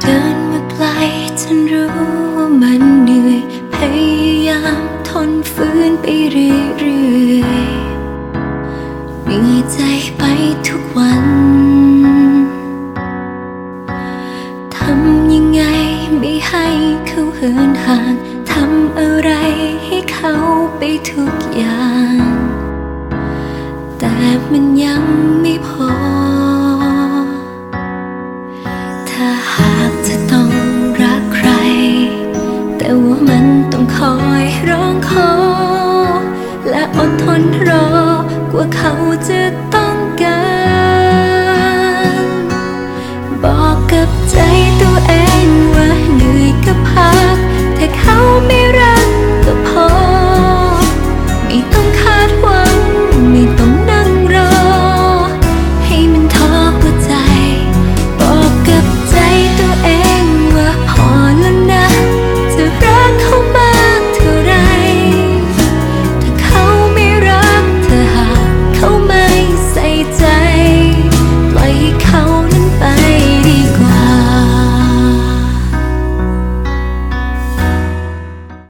เดินมาไกลฉันรู้ว่ามันเหนื่อย พยายามทนฝืนไปเรื่อยเหนื่อยใจไปทุกวันทำยังไงไม่ให้เขาหินห่างทำอะไรให้เขาไปทุกอย่าง แต่มันยังไม่พอ อ่นรอกว่าเขาจะต้อง